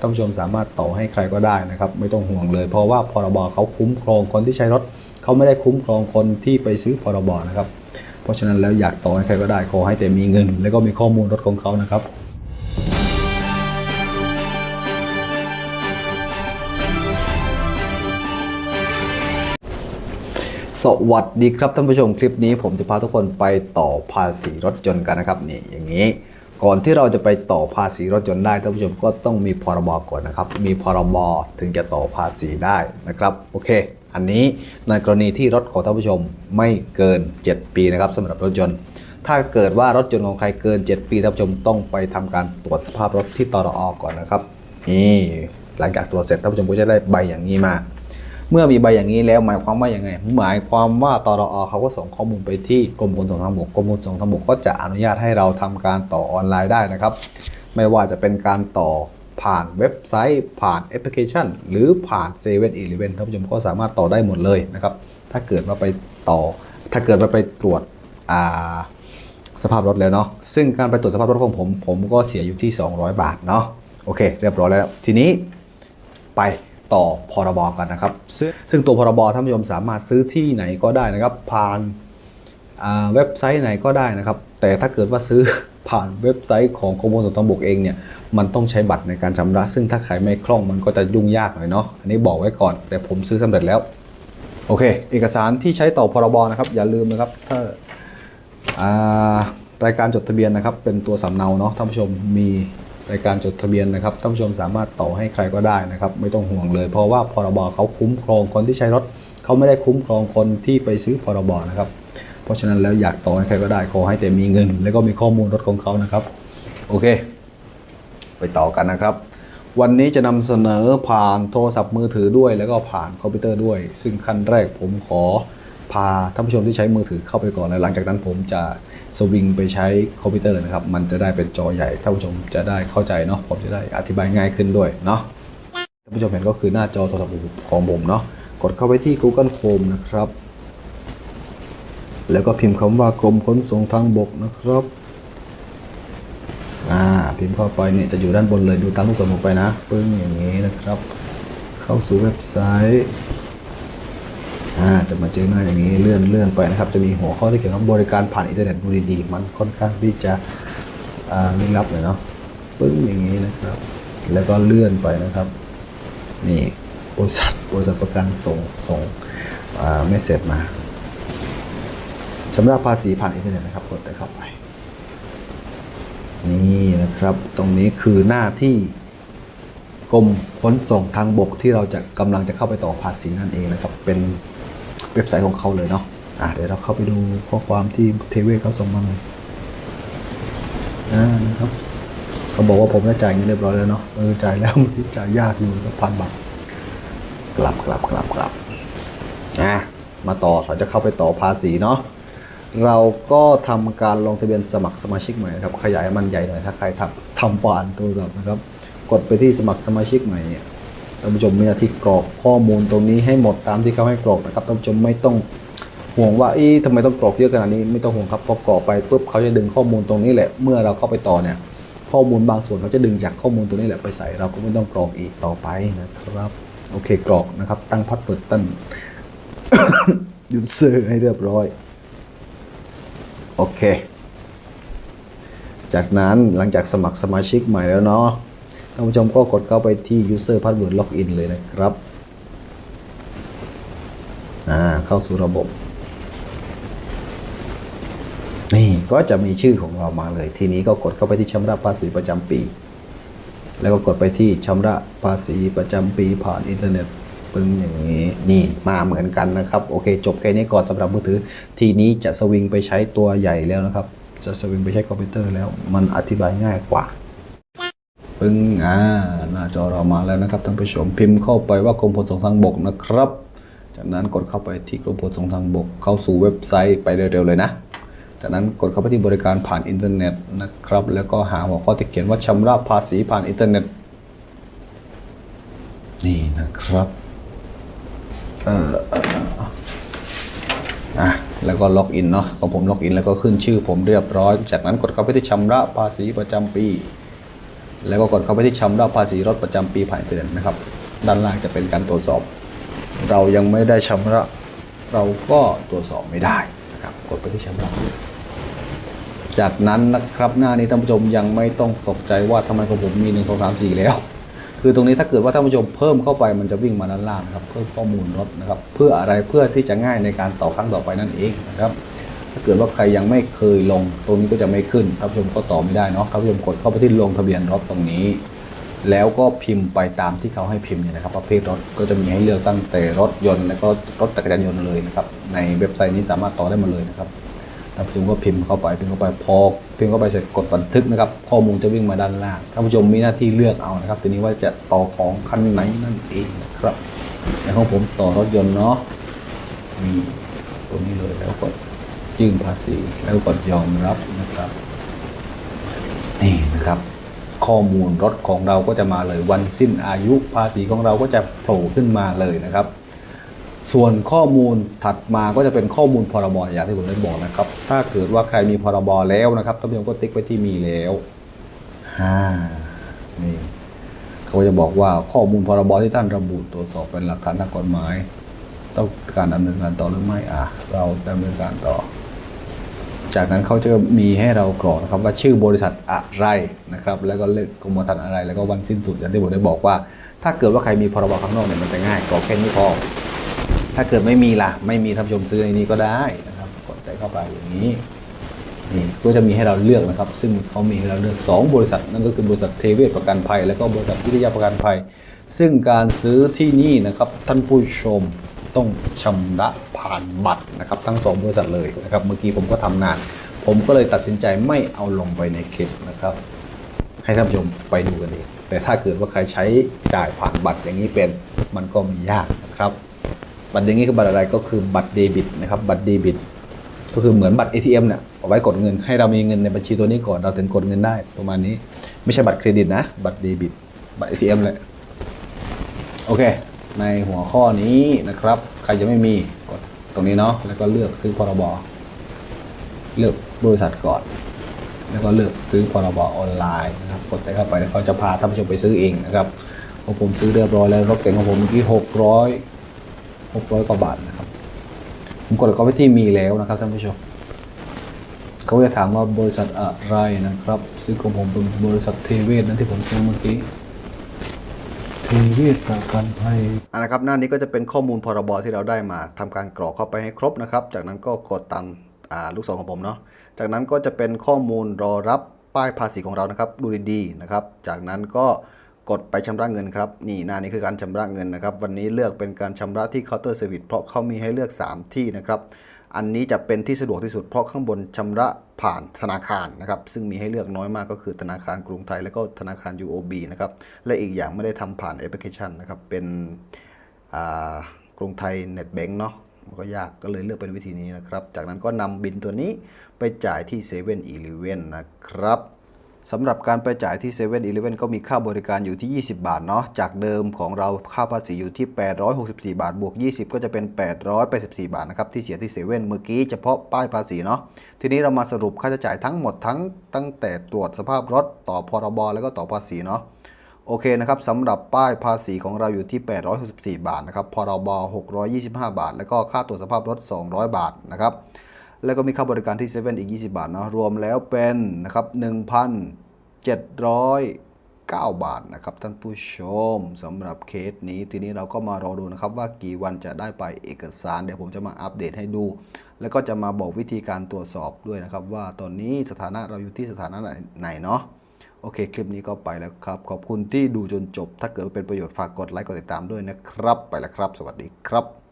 ท่านผู้ชมสามารถต่อให้ใครก็ได้นะครับ ไม่ต้องห่วงเลย เพราะว่าพรบเขาคุ้มครองคนที่ใช้รถเขาไม่ได้คุ้มครองคนที่ไปซื้อพรบนะครับ เพราะฉะนั้นแล้วอยากต่อให้ใครก็ได้ขอให้แต่มีเงิน แล้วก็มีข้อมูลรถของเขานะครับสวัสดีครับท่านผู้ชมคลิปนี้ผมจะพาทุกคนไปต่อภาษีรถยนต์กันนะครับนี่อย่างนี้ ก่อนที่เราจะไปต่อภาษีรถยนต์ได้ท่านผู้ชมก็ต้องมีพรบก่อนนะครับ มีพรบถึงจะต่อภาษีได้นะครับโอเค อันนี้ในกรณีที่รถของท่านผู้ชมไม่เกิน 7 ปีนะครับสำหรับรถยนต์ถ้าเกิดว่ารถยนต์ของใครเกิน 7 ปีท่านผู้ชมต้องไปทำการตรวจสภาพรถที่ตรอก่อนนะครับนี่หลังจากตรวจเสร็จท่านผู้ชมก็จะได้ใบอย่างนี้มา เมื่อมีใบอย่างนี้แล้วหมายความว่าอย่างไง หมายความว่าตรอเขาก็ส่งข้อมูลไปที่กรมขนส่งทางบกกรมขนส่งทางบกก็จะอนุญาตให้เราทำการต่อออนไลน์ได้นะครับ ไม่ว่าจะเป็นการต่อผ่านเว็บไซต์ผ่านแอปพลิเคชัน หรือผ่านเซเว่นอีเลเวนท่านผู้ชมก็สามารถต่อได้หมดเลยนะครับ ถ้าเกิดว่าไปต่อ ถ้าเกิดว่าไปตรวจอ่าสภาพรถแล้วเนาะซึ่งการไปตรวจสภาพรถของผม ผมก็เสียอยู่ที่ 200 บาทเนาะโอเค เรียบร้อยแล้ว ทีนี้ไป ต่อพรบกันนะครับ ซึ่งตัวพรบท่านผู้ชมสามารถซื้อที่ไหนก็ได้นะครับ ผ่านาเว็บไซต์ไหนก็ได้นะครับ แต่ถ้าเกิดว่าซื้อผ่านเว็บไซต์ของกรมขนส่งทางบกเองเนี่ยมันต้องใช้บัตรในการชำระ ซึ่งถ้าใครไม่คล่องมันก็จะยุ่งยากหน่อยเนาะอันนี้บอกไว้ก่อน แต่ผมซื้อสำเร็จแล้ว โอเค เอกสารที่ใช้ต่อพรบนะครับ อย่าลืมนะครับถ้าารายการจดทะเบียนนะครับ เป็นตัวสำเนาเนาะท่านผู้ชมมี รายการจดทะเบียนนะครับท่านผู้ชมสามารถต่อให้ใครก็ได้นะครับ ไม่ต้องห่วงเลย เพราะว่าพรบเขาคุ้มครองคนที่ใช้รถเขาไม่ได้คุ้มครองคนที่ไปซื้อพรบนะครับ เพราะฉะนั้นแล้วอยากต่อให้ใครก็ได้ขอให้แต่มีเงิน แล้วก็มีข้อมูลรถของเขานะครับ โอเค ไปต่อกันนะครับ วันนี้จะนำเสนอผ่านโทรศัพท์มือถือด้วย แล้วก็ผ่านคอมพิวเตอร์ด้วย ซึ่งขั้นแรกผมขอ พาท่านผู้ชมที่ใช้มือถือเข้าไปก่อนเลยหลังจากนั้นผมจะสวิงไปใช้คอมพิวเตอร์นะครับ มันจะได้เป็นจอใหญ่ท่านผู้ชมจะได้เข้าใจเนาะผมจะได้อธิบายง่ายขึ้นด้วยเนาะท่านผู้ชมเห็นก็คือหน้าจอโทรศัพท์ของผมเนาะกดเข้าไปที่ Google Chrome นะครับ แล้วก็พิมพ์คำว่ากรมขนส่งทางบกนะครับอ่าพิมพ์เข้าไปเนี่ยจะอยู่ด้านบนเลยดูตามลูกศรผมไปนะปึ้งอย่างนี้นะครับ เข้าสู่เว็บไซต์ จะมาเจอหน้าอย่างนี้เลื่อนเลื่อนไปนะครับ จะมีหัวข้อที่เกี่ยวกับบริการผ่านอินเทอร์เน็ตดีๆมันค่อนข้างที่จะลึกลับเลยเนาะปึ้งอย่างนี้นะครับ แล้วก็เลื่อนไปนะครับ นี่บริษัทบริษัทประกันส่งส่งอ่เมสเซจมาชำระภาษีผ่านอินเทอร์เน็ตนะครับกดไปเข้าไป นี่นะครับ ตรงนี้คือหน้าที่กรมขนส่งทางบกที่เราจะกำลังจะเข้าไปต่อภาษีนั่นเองนะครับ เป็น เว็บไซต์ของเขาเลยเนาะอะเดี๋ยวเราเข้าไปดูข้อความที่เทเวศเขาส่งมาเลยอ่านะครับเขาบอกว่าผมได้จ่ายเงินเรียบร้อยแล้วเนาะเออจ่ายแล้วมันจ่ายยากอยู่พันบาทกลับกลับกลับกลับอะมาต่อเราจะเข้าไปต่อภาษีเนาะเราก็ทำการลงทะเบียนสมัครสมาชิกใหม่ครับขยายมันใหญ่หน่อยถ้าใครทำทำผ่านโทรศัพท์นะครับ กดไปที่สมัครสมาชิกใหม่เนี่ยท่านผู้ชมมีหน้าที่กรอกข้อมูลตรงนี้ให้หมดตามที่เขาให้กรอกนะครับท่านผู้ชมไม่ต้องห่วงว่าอ๊ะทำไมต้องกรอกเยอะขนาดนี้ไม่ต้องห่วงครับพอกรอกไปปุ๊บเขาจะดึงข้อมูลตรงนี้แหละ เมื่อเราเข้าไปต่อเนี่ยข้อมูลบางส่วนเขาจะดึงจากข้อมูลตรงนี้แหละไปใส่เราก็ไม่ต้องกรอกอีกต่อไปนะครับโอเคกรอกนะครับ ตั้งพัดเปิดตั้งยูเซอร์ให้เรียบร้อยโอเค จากนั้นหลังจากสมัครสมาชิกใหม่แล้วเนาะ ท่านผู้ชมก็กดเข้าไปที่ user password login เลยนะครับ อ่า เข้าสู่ระบบ นี่ก็จะมีชื่อของเรามาเลย ทีนี้ก็กดเข้าไปที่ชำระภาษีประจำปี แล้วก็กดไปที่ชำระภาษีประจำปีผ่านอินเทอร์เน็ตปึ้งอย่างนี้ นี่มาเหมือนกันนะครับ โอเค จบแค่นี้ก่อนสำหรับมือถือ ทีนี้จะสวิงไปใช้ตัวใหญ่แล้วนะครับ จะสวิงไปใช้คอมพิวเตอร์แล้ว มันอธิบายง่ายกว่า ปึ้งอ่าหน้าจอเรามาแล้วนะครับท่านผู้ชมพิมพ์เข้าไปว่ากรมขนส่งทางบกนะครับ จากนั้นกดเข้าไปที่กรมขนส่งทางบก เข้าสู่เว็บไซต์ไปเร็วๆเลยนะจากนั้นกดเข้าไปที่บริการผ่านอินเทอร์เน็ตนะครับ แล้วก็หาหัวข้อที่เขียนว่าชำระภาษีผ่านอินเทอร์เน็ต นี่นะครับเอ่ออะแล้วก็ล็อกอินเนาะของผมล็อกอินแล้วก็ขึ้นชื่อผมเรียบร้อย จากนั้นกดเข้าไปที่ชำระภาษีประจำปี แล้วก็กดเข้าไปที่ชำระภาษีรถประจำปีผ่านเดือนนะครับ ด้านล่างจะเป็นการตรวจสอบ เรายังไม่ได้ชำระ เราก็ตรวจสอบไม่ได้นะครับ กดไปที่ชำระ จากนั้นนะครับหน้านี้ท่านผู้ชมยังไม่ต้องตกใจว่าทำไมของผมมีหนึ่งสองสามสี่แล้ว คือตรงนี้ถ้าเกิดว่าท่านผู้ชมเพิ่มเข้าไปมันจะวิ่งมาด้านล่างครับ เพิ่มข้อมูลรถนะครับ เพื่ออะไรเพื่อที่จะง่ายในการต่อครั้งต่อไปนั่นเองนะครับ ถ้าเกิดว่าใครยังไม่เคยลง ตรงนี้ก็จะไม่ขึ้นท่านผู้ชมก็ต่อไม่ได้เนาะท่านผู้ชมกดเข้าไปที่ลงทะเบียนรถตรงนี้ แล้วก็พิมพ์ไปตามที่เขาให้พิมพ์เนี่ยนะครับประเภทรถก็จะมีให้เลือกตั้งแต่รถยนต์แล้วก็รถจักรยานยนต์เลยนะครับในเว็บไซต์นี้สามารถต่อได้หมาเลยนะครับท่านผู้ชมก็พิมพ์เข้าไปพิมพ์เข้าไปพอพิมพ์เข้าไปเสร็จกดบันทึกนะครับข้อมูลจะวิ่งมาด้านล่างท่านผู้ชมมีหน้าที่เลือกเอานะครับทีนี้ว่าจะต่อของคันไหนนั่นเองนะครับในของผมต่อรถยนต์เนาะมีตัวนี้เลยแล้วกด ยื่นภาษีแล้วกดยอมรับนะครับนี่นะครับ ข้อมูลรถของเราก็จะมาเลยวันสิ้นอายุภาษีของเราก็จะโผล่ขึ้นมาเลยนะครับ ส่วนข้อมูลถัดมาก็จะเป็นข้อมูลพรบอย่างที่ผมได้บอกนะครับ ถ้าเกิดว่าใครมีพรบแล้วนะครับท่านผู้ชมก็ติ๊กไปที่มีแล้วฮ่านี่เขาจะบอกว่าข้อมูลพรบที่ท่านระบุตรวจสอบเป็นหลักฐานทางกฎหมาย ต้องการดำเนินการต่อหรือไม่อะ เราดำเนินการต่อ จากนั้นเขาจะมีให้เรากรอกนะครับว่าชื่อบริษัทอะไรนะครับแล้วก็เลขกรมธรรม์อะไร แล้วก็วันสิ้นสุดอย่างที่ผมได้บอกว่า ถ้าเกิดว่าใครมีพรบข้างนอกเนี่ยมันจะง่ายกรอกแค่นี้พอถ้าเกิดไม่มีล่ะไม่มีท่านผู้ชมซื้อในนี้ก็ได้นะครับกดใจเข้าไปอย่างนี้นี่ก็จะมีให้เราเลือกนะครับ ซึ่งเขามีให้เราเลือก 2 บริษัท นั่นก็คือบริษัทเทเวศประกันภัย และก็บริษัทวิทยาประกันภัย ซึ่งการซื้อที่นี่นะครับท่านผู้ชม ต้องชำระผ่านบัตรนะครับทั้ง 2 บริษัทเลยนะครับเมื่อกี้ผมก็ทำงาน ผมก็เลยตัดสินใจไม่เอาลงไปในคลิปนะครับ ให้ท่านผู้ชมไปดูกันเองแต่ถ้าเกิดว่าใครใช้จ่ายผ่านบัตรอย่างนี้เป็นมันก็มียากนะครับ บัตรอย่างนี้คือบัตรอะไรก็คือบัตรเดบิตนะครับบัตรเดบิตก็คือเหมือนบัตร ATM เนี่ยเอาไว้กดเงิน ให้เรามีเงินในบัญชีตัวนี้ก่อนเราถึงกดเงินได้ประมาณนี้ ไม่ใช่บัตรเครดิตนะ บัตรเดบิต บัตร ATM เลยโอเค ในหัวข้อนี้นะครับ ใครจะไม่มีกดตรงนี้เนาะแล้วก็เลือกซื้อพรบเลือกบริษัทก่อน แล้วก็เลือกซื้อพรบออนไลน์นะครับกดไปเข้าไปแล้วเขาจะพาท่านผู้ชมไปซื้อเองนะครับของผมซื้อเรียบร้อยแล้วรถเก๋งของผมเมื่อกี้หกร้อยหกร้อยกว่าบาทนะครับผมกดเข้าไปที่มีแล้วนะครับท่านผู้ชมเขาจะถามว่าบริษัทอะไรนะครับซื้อของผมเป็นบริษัทเทเวศนั่นที่ผมซื้อเมื่อกี้ เทเวศกันภัยอ่านะครับหน้านี้ก็จะเป็นข้อมูลพรบที่เราได้มาทำการกรอกเข้าไปให้ครบนะครับ จากนั้นก็กดตามาลูกศรของผมเนาะจากนั้นก็จะเป็นข้อมูลรอรับป้ายภาษีของเรานะครับ ดูดีๆนะครับ จากนั้นก็กดไปชำระเงินครับ นี่หน้านี้คือการชำระเงินนะครับ วันนี้เลือกเป็นการชำระที่เคาน์เตอร์เซอร์วิสเพราะเขามีให้เลือก 3 ที่นะครับ อันนี้จะเป็นที่สะดวกที่สุดเพราะข้างบนชำระผ่านธนาคารนะครับ ซึ่งมีให้เลือกน้อยมากก็คือธนาคารกรุงไทย และก็ธนาคาร UOB นะครับ และอีกอย่างไม่ได้ทำผ่านแอปพลิเคชันนะครับ เป็นอ่ากรุงไทยเน็ตแบงก์เนาะมันก็ยากก็เลยเลือกเป็นวิธีนี้นะครับ จากนั้นก็นำบินตัวนี้ไปจ่ายที่เซเว่นอีเลเว่นนะครับ สำหรับการไปจ่ายที่7 e เ e ่ e ก็มีค่าบริการอยู่ที่ 20 บาทเนาะ จากเดิมของเราค่าภาษีอยู่ที่ 864 บาท บวก 20 ก็จะเป็น 884 บาทนะครับที่เสียที่เซเว่นเมื่อกี้เฉพาะป้ายภาษีเนาะ ทีนี้เรามาสรุปค่าใช้จ่ายทั้งหมดทั้งตั้งแต่ตรวจสภาพรถต่อพรบแล้วก็ต่อภาษีเนาะโอเคนะครับสำหรับป้ายภาษีของเราอยู่ที่ 864 บาทนะครับพรบ625 บาท แล้วก็ค่าตรวจสภาพรถ 200 บาทนะครับ แล้วก็มีค่าบริการที่เซเว่นอีก 20 บาทเนาะรวมแล้วเป็นนะครับ1,709 บาทนะครับท่านผู้ชมสำหรับเคสนี้ทีนี้เราก็มารอดูนะครับว่ากี่วันจะได้ไปเอกสาร เดี๋ยวผมจะมาอัปเดตให้ดู แล้วก็จะมาบอกวิธีการตรวจสอบด้วยนะครับ ว่าตอนนี้สถานะเราอยู่ที่สถานะไหนเนาะโอเค คลิปนี้ก็ไปแล้วครับ ขอบคุณที่ดูจนจบ ถ้าเกิดเป็นประโยชน์ฝากกดไลค์กดติดตามด้วยนะครับ ไปแล้วครับ สวัสดีครับ